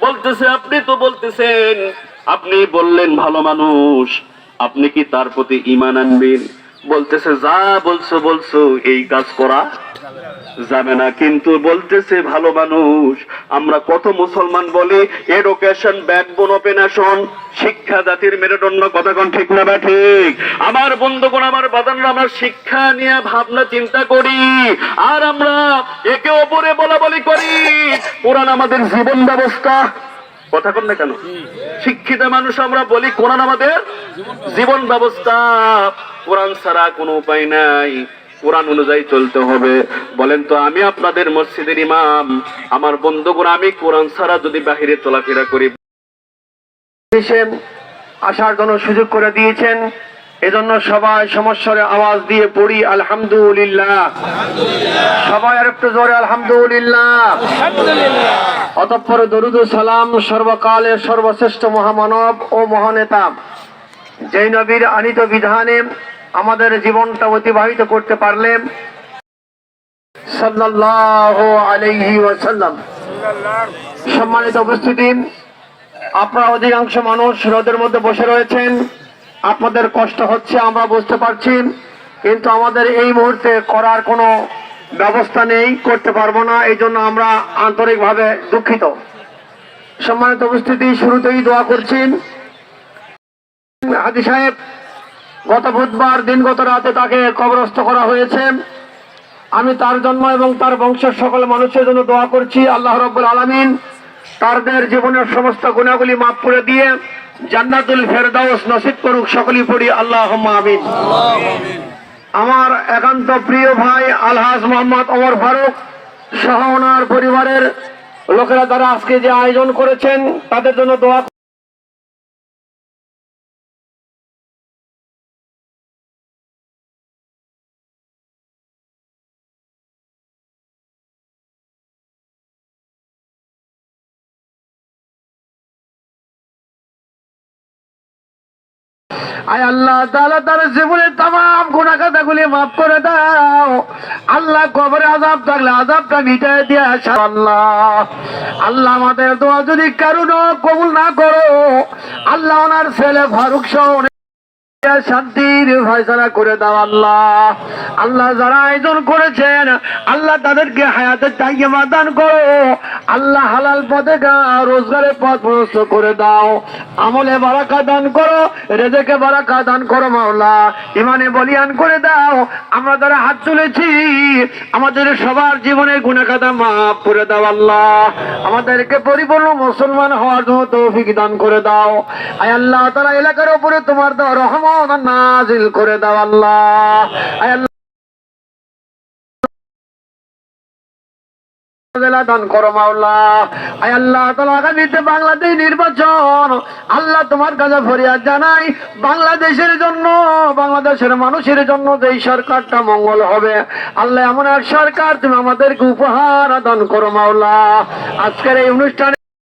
বলতেছে আপনি তো বলতেছেন আপনি বললেন ভালো মানুষ আপনি কি তার প্রতি ইমান আনবেন? বলতেছে, যা বলছো বলছো, এই কাজ করা যাবে না। কিন্তু বলতেছে, ভালো মানুষ, আমরা কত মুসলমান বলি এডুকেশন ব্যাকবোন অফ নেশন শিক্ষা জাতির মেরুদণ্ড কতক্ষণ ঠিক না বা ঠিক? আমার বন্ধুগণ, আমার বাদানরা, আমরা শিক্ষা নিয়ে ভাবনা, চিন্তা করি, আর আমরা একে অপরে বলা বলি করি। কোরআন আমাদের জীবন ব্যবস্থা কথা কন না কেন? শিক্ষিত মানুষ আমরা বলি কোরআন আমাদের জীবন ব্যবস্থা। কোরআন ছাড়া কোনো উপায় নাই। কোরআন অনুযায়ী চলতে হবে। বলেন তো আমি আপনাদের মসজিদের ইমাম আমার বন্ধুগুলো আমি কোরআন ছাড়া যদি বাহিরে চলাফেরা করি। আসার জন্য সুযোগ করে দিয়েছেন। এজন্য সবাই সমস্যারে আওয়াজ দিয়ে পড়ি, আলহামদুলিল্লাহ। সবাই আর একটু জোরে, আলহামদুলিল্লাহ। অতঃপর দরুদ সালাম সর্বকালের সর্বশ্রেষ্ঠ মহামানব ও মহানেতা। যেই নবীর আনিত বিধানে আমাদের জীবনটা অতিবাহিত করতে পারলে সাল্লাল্লাহু আলাইহি সম্মানিত উপস্থিতি, আপনারা অধিকাংশ মানুষ রোদের মধ্যে বসে রয়েছেন। আপনাদের কষ্ট হচ্ছে, আমরা বুঝতে পারছি, কিন্তু আমাদের এই মুহূর্তে করার কোনো ব্যবস্থা নেই, করতে পারব না, এই জন্য আমরা আন্তরিকভাবে দুঃখিত। সম্মানিত উপস্থিতি, শুরুতেই দোয়া করছেন হাজি সাহেব। গত বুধবার দিনগত রাতে তাকে কবরস্থ করা হয়েছে। আমি তার জন্ম এবং তার বংশের সকল মানুষের জন্য দোয়া করছি, আল্লাহ রব্বুল আলমিন তাদের জীবনের সমস্ত গুণাগুলি মাফ করে দিয়ে জান্নাতুল ফেরদাউস নসিব করুক সকলেই পড়ি আল্লাহ আমিন। আমার একান্ত প্রিয় ভাই আলহাজ মোহাম্মদ অমর ফারুক সহ পরিবারের লোকেরা তারা আজকে যে আয়োজন করেছেন, তাদের জন্য দোয়া আয় আল্লাহ তাআলা তার জীবনের তাম গুণাখাতা গুলি মাফ করে দাও। আল্লাহ কবরে আজাব থাকলে আজাবটা মিটাই দিয়ে আল্লাহ আল্লাহ আমাদের দোয়া যদি কারুন কবুল না করো, আল্লাহ ওনার ছেলে ফারুক সহ শান্তির ফয়সলা করে দাও আল্লাহ। আল্লাহ যারা আয়োজন করেছেন, আল্লাহ তাদেরকে হায়াতের দান করো। আল্লাহ হালাল পথে রোজগারের পথ প্রশস্ত করে দাও। আমলে বারাকা দান করো, রেজেকে বারাকা দান করো মাওলা। ইমানে বলিয়ান করে দাও, আমরা যারা হাত তুলেছি, আমাদের সবার জীবনের গুণাকাতা মাফ করে দাও আল্লাহ। আমাদেরকে পরিপূর্ণ মুসলমান হওয়ার জন্য তৌফিক দান করে দাও। আয় আল্লাহ, তারা এলাকার উপরে তোমার দাও রহমত নাজিল করে দাও আল্লাহ। তোমার জানাই, বাংলাদেশের জন্য, বাংলাদেশের মানুষের জন্য যে সরকারটা মঙ্গল হবে। আল্লাহ এমন এক সরকার, তুমি আমাদেরকে উপহার দান করো মাওলা। আজকের এই অনুষ্ঠানে